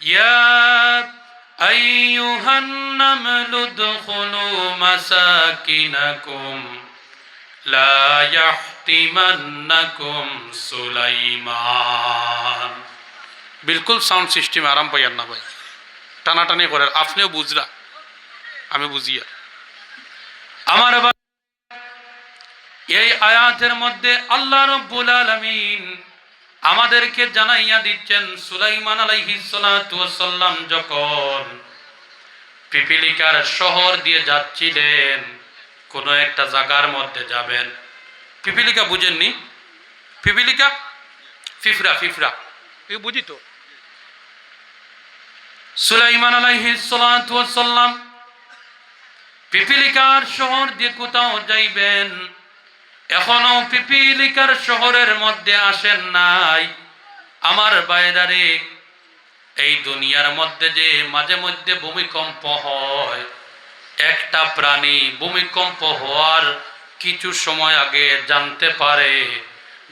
يا أيها النمل ادخلوا مساكنكم لا يحتمنكم سليمان বিলকুল sound system আরাম পাইয়ার না ভাই টানাটানি করার আপনিও বুঝরা আমি বুঝিয়া আমার বা- এই আয়াতের মধ্যে আল্লাহ রব্বুল আলামিন আমাদেরকে জানাইয়া দিচ্ছেন সুলাইমান আলাইহিস সালাতু ওয়াসাল্লাম যখন পিপিলিকার শহর দিয়ে যাচ্ছিলেন কোন একটা জায়গার মধ্যে যাবেন। পিপিলিকা বুঝেননি? পিপিলিকা? ফিফরা ফিফরা। এ বুঝি তো। সুলাইমান আলাইহিস সালাতু ওয়াসাল্লাম পিপিলিকার শহর দিয়ে কোথাও যাইবেন এখনও পিপিলিকার শহরের মধ্যে আসেন নাই। আমার বাইরারে, এই দুনিয়ার মধ্যে যে মাঝে মধ্যে ভূমিকম্প হয়, একটা প্রাণী ভূমিকম্প হওয়ার কিছু সময় আগে জানতে পারে,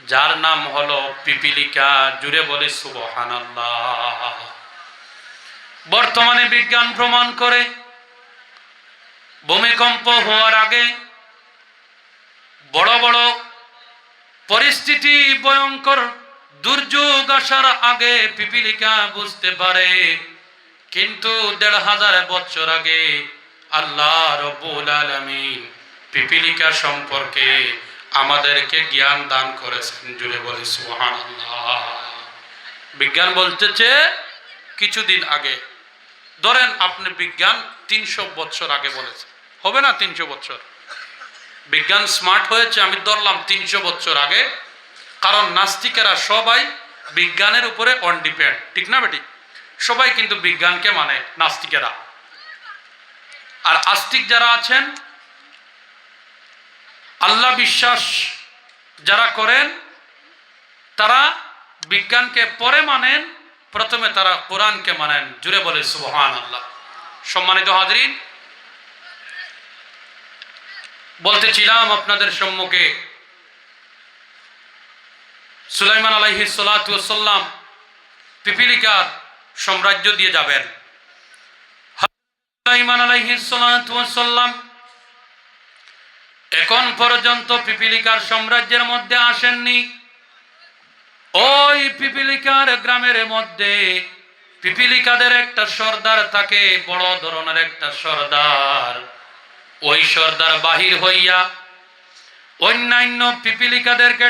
যার নাম হলো পিপিলিকা। জুড়ে বলে, সুবহানাল্লাহ। বর্তমানে বিজ্ঞান প্রমাণ করে, ভূমিকম্প হওয়ার আগে বড় বড় পরিস্থিতি ভয়ঙ্কর দুর্যোগ আসার আগে পিপিলিকা বুঝতে পারে। কিন্তু দেড় হাজার বছর আগে আল্লাহ রব্বুল আলামিন পিপিলিকা সম্পর্কে আমাদেরকে জ্ঞান দান করেছেন। জুড়ে বলি সুবহানাল্লাহ। বিজ্ঞান বলতেছে, কিছুদিন আগে, ধরেন আপনি বিজ্ঞান তিনশো বছর আগে বলেছে হবে না তিনশো বছর? বিজ্ঞান স্মার্ট হয়েছে, আমি ধরলাম তিনশো বছর আগে। কারণ নাস্তিকেরা সবাই বিজ্ঞানের উপরে অন ডিপেন্ড ঠিক না বেটি? সবাই কিন্তু বিজ্ঞানকে মানে নাস্তিকেরা। আর আস্তিক যারা আছেন, আল্লাহ বিশ্বাস যারা করেন, তারা বিজ্ঞানকে পরে মানেন, প্রথমে তারা কোরআনকে মানেন। জুড়ে বলে সুবহান আল্লাহ সম্মানিত হাজরিন বলতেছিলাম আপনাদের সম্মুখে। সুলাইমান আলাইহি সাল্লাম পিপিলিকার সাম্রাজ্য দিয়ে যাবেন। এখন পর্যন্ত পিপিলিকার সাম্রাজ্যের মধ্যে আসেননি। ওই পিপিলিকার গ্রামের মধ্যে পিপিলিকাদের একটা সর্দার থাকে, বড় ধরনের একটা সর্দার। ওই সর্দার বাহির হইয়া অন্যান্য পিপিলিকাদেরকে।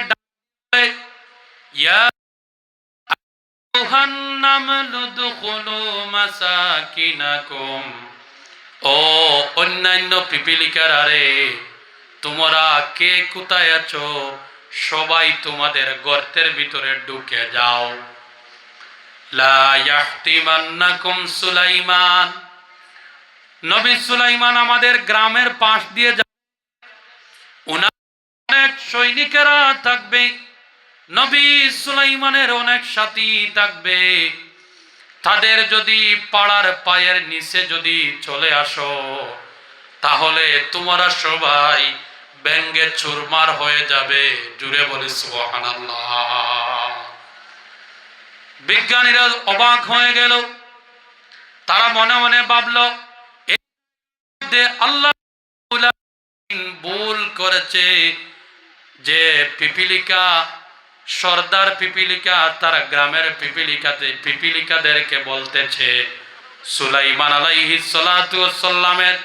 ও অন্যান্য পিপিলিকার আরে তোমরা কে কোথায় আছো? সবাই তোমাদের গর্তের ভিতরে ঢুকে যাও। লা সুলাইমান। নবী সুলাইমান আমাদের গ্রামের পাশ দিয়ে অনেক সৈনিকেরা থাকবে। নবী সুলাইমানের অনেক সাথী থাকবে। তাদের যদি পাড়ার পায়ের নিচে যদি চলে আসো, তাহলে তোমরা সবাই ব্যঙ্গে চুরমার হয়ে যাবে। জুড়ে বলে বিজ্ঞানীরা অবাক হয়ে গেল। তারা মনে মনে ভাবলো মধ্যে আল্লাহ ভুল করেছে যে পিপিলিকা, সর্দার পিপিলিকা তার গ্রামের পিপিলিকাতে পিপিলিকাদেরকে বলতেছে সুলাইমান আলাইহি সালাতু সাল্লামের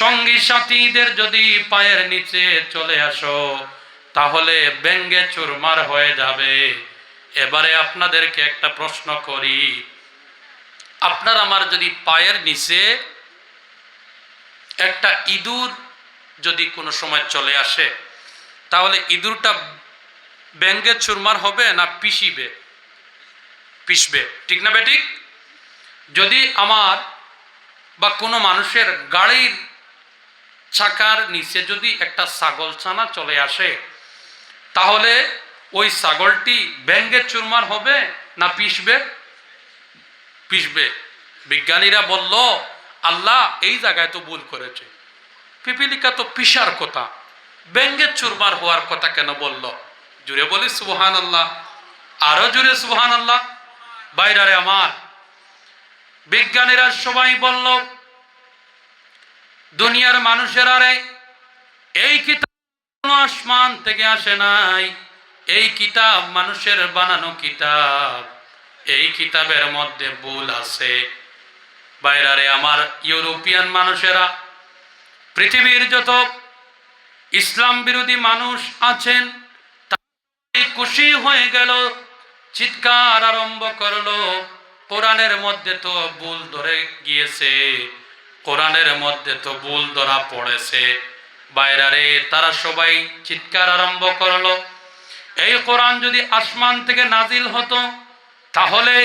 সঙ্গী সাথীদের যদি পায়ের নিচে চলে আসো, তাহলে ব্যঙ্গে চুরমার হয়ে যাবে। এবারে আপনাদেরকে একটা প্রশ্ন করি, আপনার আমার যদি পায়ের নিচে একটা ইঁদুর যদি কোনো সময় চলে আসে, তাহলে ইঁদুরটা ব্যঙ্গে চুরমার হবে না পিসিবে পিসবে ঠিক না বেঠিক? যদি আমার বা কোনো মানুষের গাড়ির চাকার নিচে যদি একটা ছাগল ছানা চলে আসে, তাহলে ওই ছাগলটি ব্যঙ্গে চুরমার হবে না পিসবে পিসবে বিজ্ঞানীরা বলল আল্লাহ এই জায়গায় তো ভুল করেছে। পিপিলিকা তো পিসার কথা। ব্যঙ্গে চুরমার হওয়ার কথা কেন বলল? জুড়ে বলি সুবহান আল্লাহ আরও জুড়ে সুবহান আল্লাহ বাইরারে আমার। বিজ্ঞানীরা সবাই বলল, দুনিয়ার মানুষেরা রে এই কিতাব কোনো আসমান থেকে আসে নাই। এই কিতাব মানুষের বানানো কিতাব। এই কিতাবের মধ্যে ভুল আছে। বাইরারে আমার ইউরোপিয়ান মানুষেরা, পৃথিবীর যত ইসলাম বিরোধী মানুষ আছেন খুশি হয়ে গেল, চিৎকার আরম্ভ করল, কোরআনের মধ্যে তো ভুল ধরে গিয়েছে, কোরআনের মধ্যে তো ভুল ধরা পড়েছে। বাইরারে তারা সবাই চিৎকার আরম্ভ করল, এই কোরআন যদি আসমান থেকে নাজিল হতো, তাহলে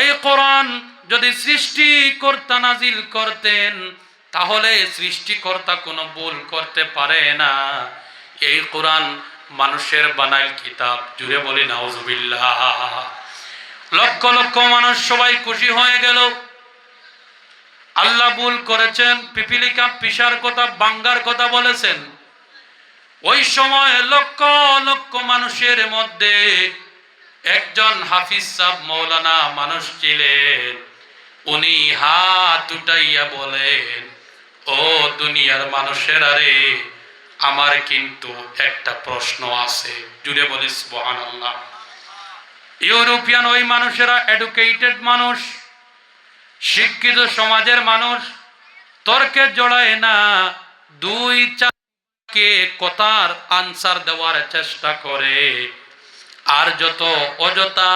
এই কোরআন যদি সৃষ্টিকর্তা নাজিল করতেন, তাহলে সৃষ্টিকর্তা কোনো ভুল করতে পারে না। এই কোরআন মানুষের বানাইল কিতাব, জুড়ে বলি নাউজুবিল্লাহ। লক্ষ লক্ষ মানুষ সবাই খুশি হয়ে গেল। আল্লাহ ভুল করেছেন, পিপিলিকা পিসার কথা, বাঙ্গার কথা বলেছেন। ওই সময় লক্ষ লক্ষ মানুষের মধ্যে একজন হাফিজ সাহ মৌলানা মানুষ ছিলেন। উনি হাত উঠাইয়া বলেন, ও দুনিয়ার মানুষের আরে আমার কিন্তু একটা প্রশ্ন আছে। জুড়ে বলিস বহান আল্লাহ ইউরোপিয়ান ওই মানুষেরা এডুকেটেড মানুষ, শিক্ষিত সমাজের মানুষ, তর্কে জড়ায় না। দুই চারকে কথার আনসার দেওয়ার চেষ্টা করে। আর যত অযথা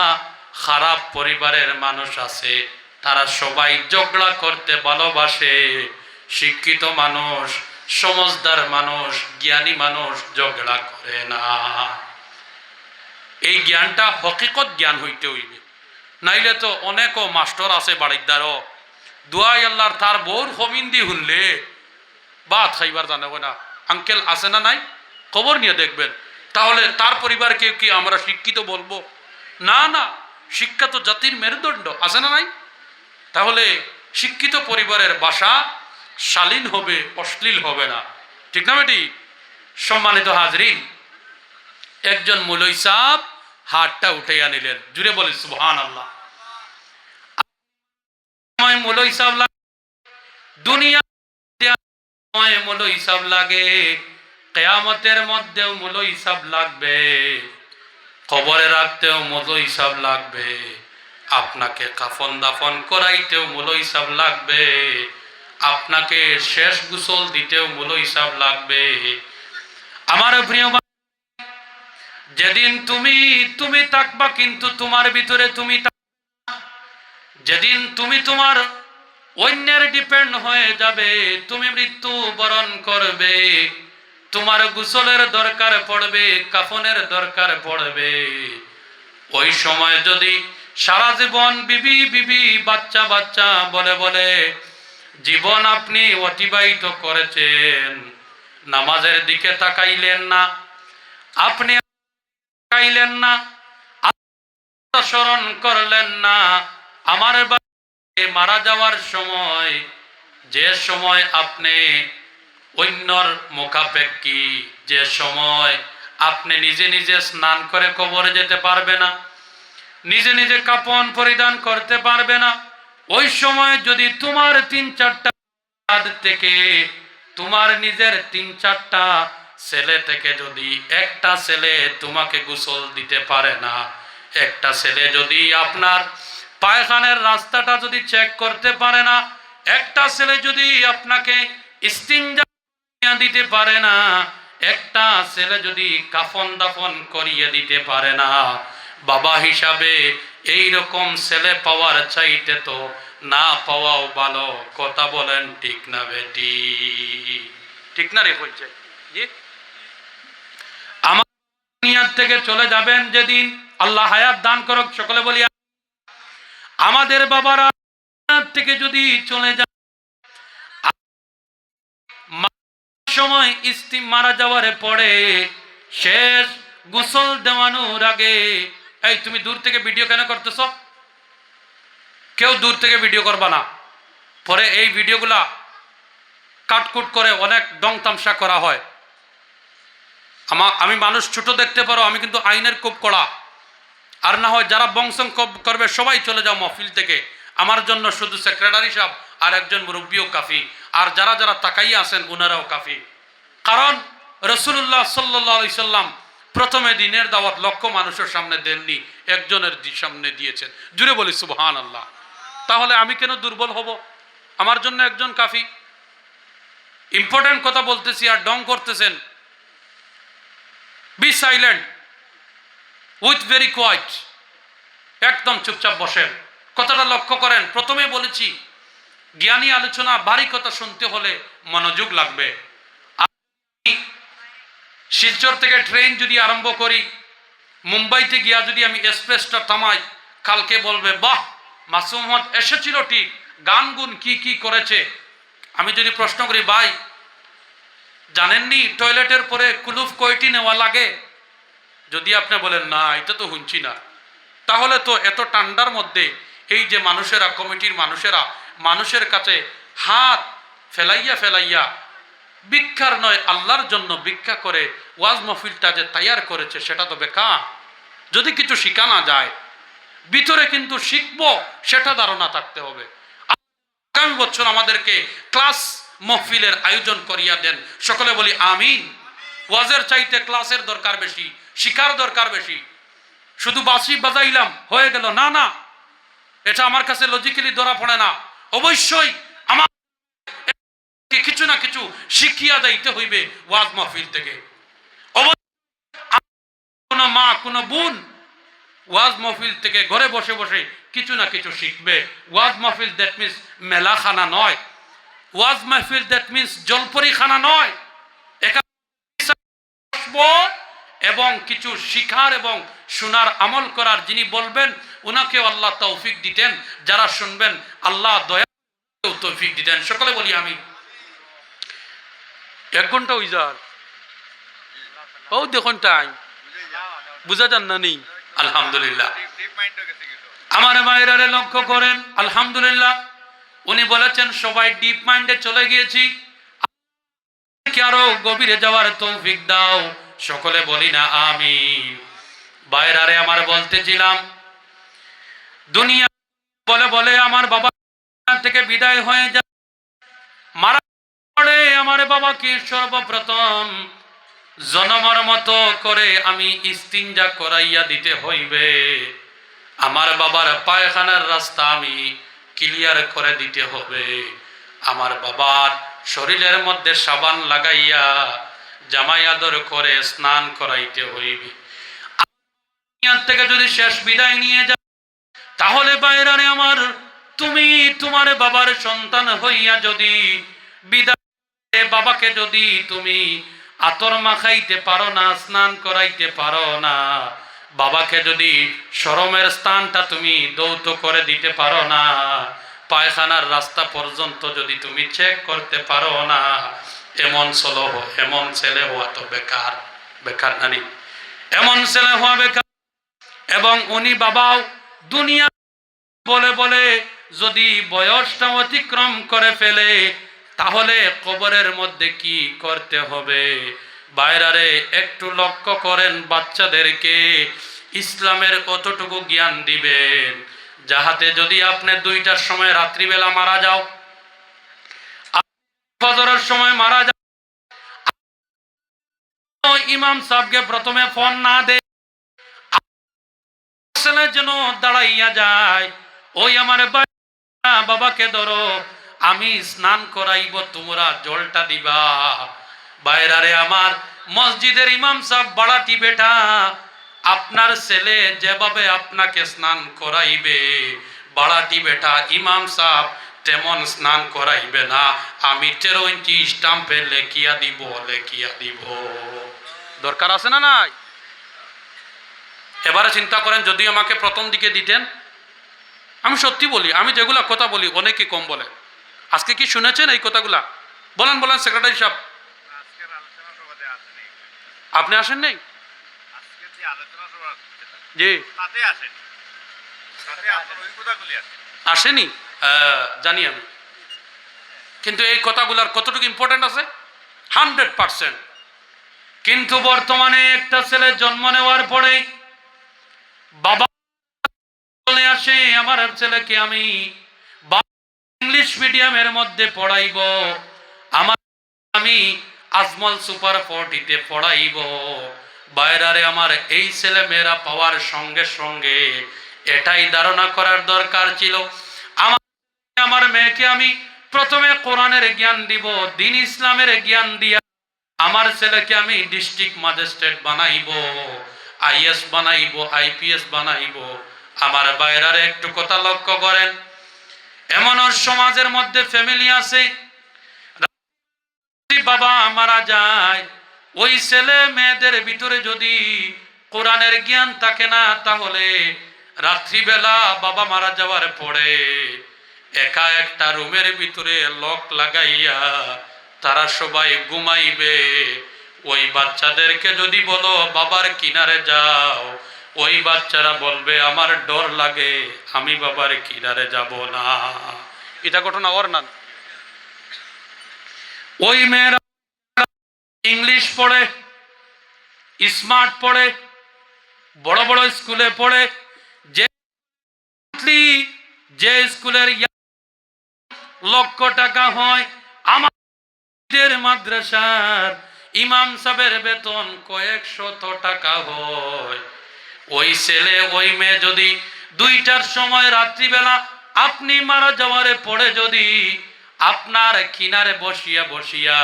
খারাপ পরিবারের মানুষ আছে তারা সবাই ঝগড়া করতে ভালোবাসে। শিক্ষিত মানুষ, সমজদার মানুষ, জ্ঞানী মানুষ ঝগড়া করে না। এই জ্ঞানটা হকিকত জ্ঞান হইতে হইবে। নাইলে তো অনেকও মাস্টার আছে বাড়ির দ্বারও দুয়াই আল্লাহর তার বউর হমিন্দি শুনলে বাদ খাইবার জানাব না। আঙ্কেল আছে না নাই? খবর নিয়ে দেখবেন। তাহলে তার পরিবারকে কি আমরা শিক্ষিত বলব? না না, শিক্ষা তো জাতির মেরুদণ্ড। আছে না নাই? তাহলে শিক্ষিত পরিবারের বাসা শালীন হবে, অশ্লীল হবে না। ঠিক না বেটি? সম্মানিত হাজরিন, একজন মুলই সাহ হাতটা উঠাইয়া নিলেন। জুড়ে বলি সুবহান আল্লাহ দুনিয়া লাগে, কেয়ামতের মধ্যেও মুলো হিসাব লাগবে, কবরে রাখতেও মুলো হিসাব লাগবে। আপনাকে কাফন দাফন করাইতেও মুলো হিসাব লাগবে। আপনাকে শেষ গুসল দিতেও মুলো হিসাব লাগবে। আমার প্রিয় যেদিন তুমি তুমি থাকবা কিন্তু তোমার ভিতরে তুমি যেদিন তুমি তোমার অন্যের ডিপেন্ড হয়ে যাবে, তুমি মৃত্যু বরণ করবে। তোমার গোসলের দরকার পড়বে, কাফনের দরকার পড়বে। ওই সময় যদি সারা জীবন বিবি বিবি, বাচ্চা বাচ্চা, বলে বলে, জীবন আপনি অতিবাহিত করেছেন। নামাজের দিকে তাকাইলেন না, আপনি তাকাইলেন না স্মরণ করলেন না, আমার মারা যাওয়ার সময়, যে সময় আপনি অন্যর মুখাপেক্ষি, যে সময় আপনি নিজে নিজে স্নান করে কবরে যেতে পারবে না নিজে নিজে কাপন পরিধান করতে পারবে না। ওই সময় যদি তোমার তিন চারটা থেকে তোমার নিজের তিন চারটা ছেলে থেকে যদি একটা ছেলে তোমাকে গোসল দিতে পারে না, একটা ছেলে যদি আপনার পায়খানের রাস্তাটা যদি চেক করতে পারে না, একটা ছেলে যদি আপনাকে ইস্তিনজা দিতে পারে না, একটা ছেলে যদি কাফন দাফন করিয়ে দিতে পারে না বাবা হিসাবে এই রকম ছেলে পাওয়ার চাইতে তো না পাওয়াও ভালো। কথা বলেন, ঠিক না বেটি? ঠিক না রে হয়েছে জি? আমার দুনিয়ার থেকে চলে যাবেন যেদিন আল্লাহ হায়াত দান করক, সকলে বলি আমাদের বাবারা থেকে যদি চলে যায় সময় স্ত্রী মারা যাওয়ার পরে শেষ গোসল দেওয়ানোর আগে এই, তুমি দূর থেকে ভিডিও কেন করতেছ? কেউ দূর থেকে ভিডিও করবা না। পরে এই ভিডিওগুলা কাটকুট করে অনেক দং তামসা করা হয়। আমা, আমি মানুষ ছোট দেখতে পারো, আমি কিন্তু আইনের খুব কড়া। আর না হয় যারা বংশং করবে, সবাই চলে যাও মহফিল থেকে। আমার জন্য শুধু সেক্রেটারি সাহেব আর একজন মুরব্বীও কাফি। আর যারা যারা তাকাইয়া আছেন ওনারাও কাফি। কারণ রসুল্লাহ সাল্লাহ সাল্লাম প্রথমে দিনের দাওয়াত লক্ষ মানুষের সামনে দেননি, একজনের সামনে দিয়েছেন। জুড়ে বলি সুবহান আল্লাহ তাহলে আমি কেন দুর্বল হব? আমার জন্য একজন কাফি। ইম্পর্টেন্ট কথা বলতেছি আর ডং করতেছেন। Be silent with very quiet একদম চুপচাপ বসেন। কথাটা লক্ষ্য করেন। প্রথমে বলেছি, জ্ঞানী আলোচনা, বাড়ি কথা শুনতে হলে মনোযোগ লাগবে। শিলচর থেকে ট্রেন যদি আরম্ভ করি, মুম্বাইতে গিয়া যদি আমি এক্সপ্রেসটা থামাই, কালকে বলবে, বাহ, মাসুম মহম্মদ এসেছিল ঠিক, গান গুন কি কি করেছে? আমি যদি প্রশ্ন করি, ভাই, জানেননি টয়লেটের পরে কুলুফ কয়টি নেওয়া লাগে? যদি আপনি বলেন, না, এটা তো শুনছি না। তাহলে তো এত ঠান্ডার মধ্যে এই যে মানুষেরা, কমিটির মানুষেরা, মানুষের কাছে হাত ফেলাইয়া ফেলাইয়া ভিক্ষার নয়, আল্লাহর জন্য ভিক্ষা করে ওয়াজ মফিলটা যে তৈয়ার করেছে সেটা তো বেকার। যদি কিছু শিখানা যায়, ভিতরে কিন্তু শিখব, সেটা ধারণা থাকতে হবে। আগামী বছর আমাদেরকে ক্লাস মহফিলের আয়োজন করিয়া দেন। সকলে বলি আমিন। ওয়াজের চাইতে ক্লাসের দরকার বেশি শিকার দরকার বেশি। শুধু বাসি বাজাইলাম, হয়ে গেল। না না, এটা আমার কাছে লজিক্যালি ধরা পড়ে না। অবশ্যই আমার কিছু না কিছু শিখিয়া যাইতে হইবে ওয়াজ মাহফিল থেকে। কোনো মা, কোনো বোন ওয়াজ মাহফিল থেকে ঘরে বসে বসে কিছু না কিছু শিখবে। ওয়াজ মাহফিল দ্যাট মিনস মেলাখানা নয়। ওয়াজ মাহফিল দ্যাট মিনস জলপরিখানা নয়। এবং কিছু শিখার এবং শোনার আমল করার যিনি বলবেন ওনাকেও আল্লাহ তৌফিক দিতেন। যারা শুনবেন, আল্লাহ দয়া তৌফিক দিতেন। সকলে বলি আমি এক ঘণ্টা হয়ে যার ও দেখুন টাইম বুঝা যান না নেই? আলহামদুলিল্লাহ। আমার মায়েরারে লক্ষ্য করেন, আলহামদুলিল্লাহ। উনি বলেছেন, সবাই ডিপ মাইন্ডে চলে গিয়েছি। আরও গভীরে যাওয়ার তৌফিক দাও। সকলে বলি না আমি বাইরারে আমার বলতেছিলাম, দুনিয়া বলে বলে আমার বাবা থেকে বিদায় হয়ে যায়। মারা পড়ে আমার বাবাকে সর্বপ্রথম জনমর মতো করে আমি ইস্তিনজা করাইয়া দিতে হইবে। আমার বাবার পায়খানার রাস্তা আমি ক্লিয়ার করে দিতে হবে। আমার বাবার শরীরের মধ্যে সাবান লাগাইয়া জামাই আদর করে স্নান করাইতে হইবে। থেকে যদি শেষ বিদায় নিয়ে যা তাহলে বাইরে আমার, তুমি তোমার বাবার সন্তান হইয়া যদি বিদায় বাবাকে যদি তুমি আতর মাখাইতে পারো না, স্নান করাইতে পারো না, বাবাকে যদি শরমের স্থানটা তুমি দৌত করে দিতে পারো না, পায়খানার রাস্তা পর্যন্ত যদি তুমি চেক করতে পারো না, এমন চলো এমন ছেলে হওয়া তো বেকার বেকার নারী এমন ছেলে হওয়া বেকার। এবং উনি বাবাও দুনিয়া বলে বলে যদি বয়সটা অতিক্রম করে ফেলে তাহলে কবরের মধ্যে কি করতে হবে? বাইরারে একটু লক্ষ্য করেন বাচ্চাদেরকে, ইসলামের কতটুকু জ্ঞান দিবেন? যাহাতে যদি আপনি দুইটার সময় রাত্রিবেলা মারা যাও ফজরের সময় মারা যাও ইমাম সাহেবকে প্রথমে ফোন না দে যেন দাঁড়াইয়া যায়, ওই আমার বাবাকে ধরো। আমি স্নান করাইব, তোমরা জলটা দিবা। বাইরারে আমার মসজিদের ইমাম সাহেব, বাড়াটি বেটা, আপনার ছেলে যেভাবে আপনাকে স্নান করাইবে, বাড়াটি বেটা, ইমাম সাহেব তেমন স্নান করাইবে না। আমি তেরো ইঞ্চি স্টাম্পে লেখিয়া দিব লেখিয়া দিব। দরকার আছে না নাই? এবারে চিন্তা করেন, যদি আমাকে প্রথম দিকে দিতেন, আমি সত্যি বলি, আমি যেগুলা কথা বলি অনেকে কম বলে। আজকে কি শুনেছেন এই কথাগুলা? বলেন বলেন সেক্রেটারি সাহেব। আপনি আসেন নাই? জি। আসেনি। জানি আমি। কিন্তু এই কথাগুলার কতটুকু ইম্পর্টেন্ট আছে? Hundred percent. কিন্তু বর্তমানে একটা ছেলে জন্ম নেওয়ার পরে বাবা বলে আসে আমার ছেলেকে আমি মিডিয়ামের মধ্যে পড়াইব। আমার আমি আজমল সুপার ফোর্টিতে পড়াইব। বাইরারে আমার এই ছেলে মেয়েরা পাওয়ার সঙ্গে সঙ্গে এটাই ধারণা করার দরকার ছিল। আমার আমার মেয়েকে আমি প্রথমে কোরআনের জ্ঞান দিব, দিন ইসলামের জ্ঞান দিয়া আমার ছেলেকে আমি ডিস্ট্রিক্ট ম্যাজিস্ট্রেট বানাইব, আইএস বানাইব, আইপিএস বানাইব। আমার বাইরারে একটু কথা লক্ষ্য করেন। এমন সমাজের মধ্যে ফ্যামিলি আছে। বাবা মারা যায়, ওই ছেলে মেয়েদের ভিতরে যদি কোরআনের জ্ঞান থাকে না, তাহলে রাত্রিবেলা বাবা মারা যাওয়ার পরে একা একটা রুমের ভিতরে লক লাগাইয়া তারা সবাই ঘুমাইবে। ওই বাচ্চাদেরকে যদি বলো, বাবার কিনারে যাও ওই বাচ্চারা বলবে, আমার ডর লাগে, আমি বাবার কিনারে যাব না। এটা ঘটনা ওর না? ওই মেয়েরা ইংলিশ পড়ে, স্মার্ট পড়ে, বড় বড় স্কুলে পড়ে, যে যে স্কুলের লক্ষ টাকা হয়, আমাদের মাদ্রাসার ইমাম সাহেবের বেতন কয়েক শত টাকা হয়। ওই ছেলে, ওই মেয়ে যদি দুইটার সময় রাত্রিবেলা আপনি মারা যাওয়ারে পড়ে যদি আপনার কিনারে বসিয়া বসিয়া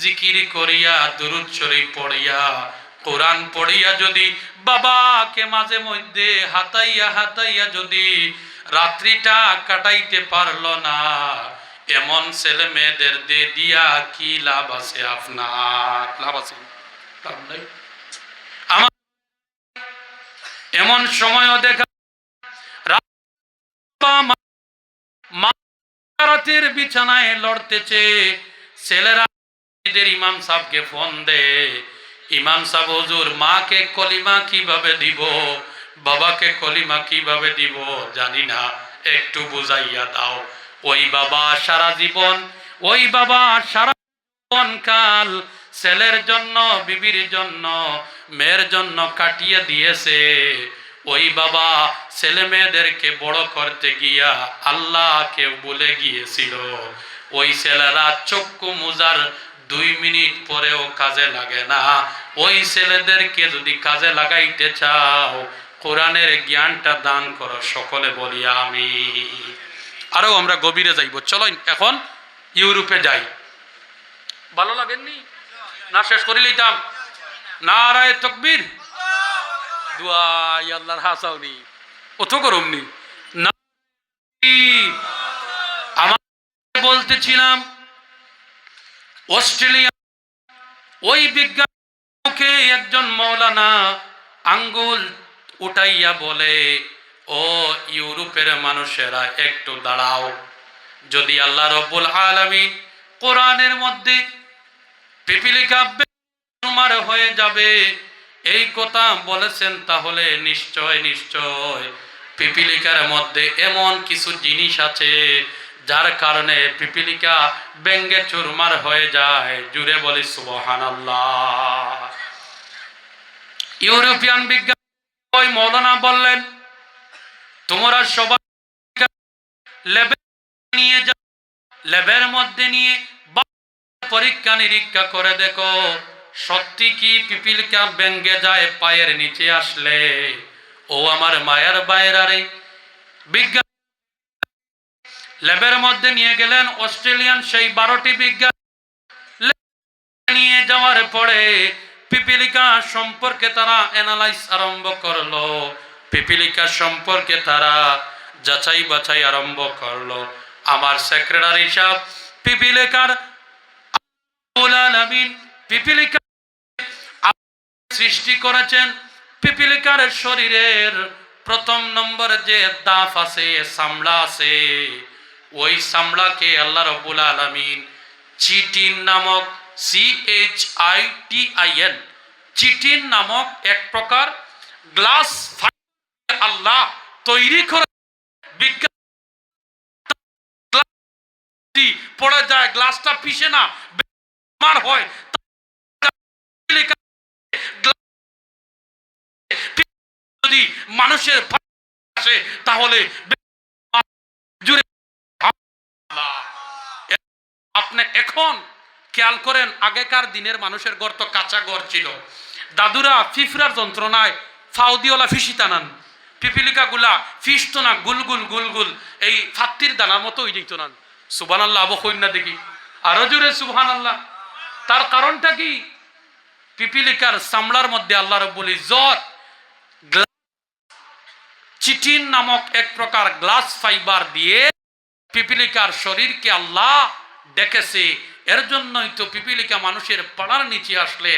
জিকির করিয়া, দুরুদ শরীফ পড়িয়া, কোরআন পড়িয়া যদি বাবাকে মাঝে মধ্যে হাতাইয়া হাতাইয়া যদি রাত্রিটা কাটাইতে পারল না, এমন ছেলে মেয়েদের দিয়ে দিয়া কি লাভ আছে আপনার? লাভ আছে? লাভ নাই? এমন সময়ও দেখা বিছানায় লড়তেছে। ছেলেরা নিজেদের ইমাম সাহেবকে ফোন দে ইমাম সাহেব, হুজুর, মাকে কলিমা কীভাবে দিব? বাবাকে কলিমা কীভাবে দিব? জানি না, একটু বুঝাইয়া দাও। ওই বাবা সারা জীবন ওই বাবা সারা জীবন কাল ছেলের জন্য, বিবির জন্য, মেয়ের জন্য কাটিয়ে দিয়েছে। ওই বাবা ছেলে মেয়েদেরকে বড় করতে গিয়া আল্লাহ আল্লাহকে বলে গিয়েছিল। ওই ছেলেরা চক্ষু মুজার দুই মিনিট পরেও কাজে লাগে না। ওই ছেলেদেরকে যদি কাজে লাগাইতে চাও, কোরআনের জ্ঞানটা দান করো, সকলে বলি আমি আরও আমরা গভীরে যাইব। চলো এখন ইউরোপে যাই। ভালো লাগেননি? না শেষ করে লইতাম। নারায় তকবীর। দুয়াই আল্লাহর না। আমার বলতেছিলাম, অস্ট্রেলিয়া, ওই একজন মৌলানা আঙ্গুল উঠাইয়া বলে, ও ইউরোপের মানুষেরা, একটু দাঁড়াও। যদি আল্লাহ রব্বুল আলামিন কোরআনের মধ্যে পিপিলিকা তোমার হয়ে যাবে। এই কথা বলেছেন তাহলে নিশ্চয় নিশ্চয়। পিপিলিকার মধ্যে এমন কিছু জিনিস আছে, যার কারণে পিপিলিকা ব্যঙ্গে চুরমার হয়ে যায়। জুড়ে বলি সুবহান ইউরোপিয়ান বিজ্ঞান ওই মৌলানা বললেন, তোমরা সবাই ল্যাবে নিয়ে যাও ল্যাবের মধ্যে নিয়ে পরীক্ষা নিরীক্ষা করে দেখো। সত্যি কি পিপিলিকা ব্যঙ্গে যায় পায়ের নিচে আসলে? ও আমার মায়ের বাইরারে বিজ্ঞান ল্যাবের মধ্যে নিয়ে গেলেন অস্ট্রেলিয়ান সেই বারোটি বিজ্ঞান। নিয়ে যাওয়ার পরে পিপিলিকা সম্পর্কে তারা অ্যানালাইজ আরম্ভ করল। পিপিলিকা সম্পর্কে তারা যাচাই বাছাই আরম্ভ করল। আমার সেক্রেটারি সাহেব পিপিলিকার সৃষ্টি করেছেন। পিপিলিকার শরীরের প্রথম নম্বর যে দাফ আছে, সামলা আছে, ওই সামলাকে আল্লাহ রব্বুল আলামিন চিটিন নামক C H I T I N chitin নামক এক প্রকার গ্লাস আল্লাহ তৈরি করে বিজ্ঞান পড়ে যায়, গ্লাসটা পিষে না আমার হয়, যদি মানুষের আসে, তাহলে আপনি এখন খেয়াল করেন, আগেকার দিনের মানুষের ঘর তো কাঁচা ঘর ছিল। দাদুরা ফিফরার যন্ত্রণায় ফাউদিওয়ালা ফিসি টানান পিপিলিকা গুলা ফিস তো না গুলগুল গুলগুল এই ফাত্তির দানার মতো ওই দিত না সুবান আল্লাহ আবো না দেখি। আরও জোরে সুবহান আল্লাহ তার কারণটা কি? পিপিলিকার চামড়ার মধ্যে আল্লাহ রব্বুল ইজ্জত চিটিন নামক এক প্রকার গ্লাস ফাইবার দিয়ে পিপিলিকার শরীরকে আল্লাহ দেখেছে এর জন্যই তো পিপিলিকা মানুষের পাড়ার নিচে আসলে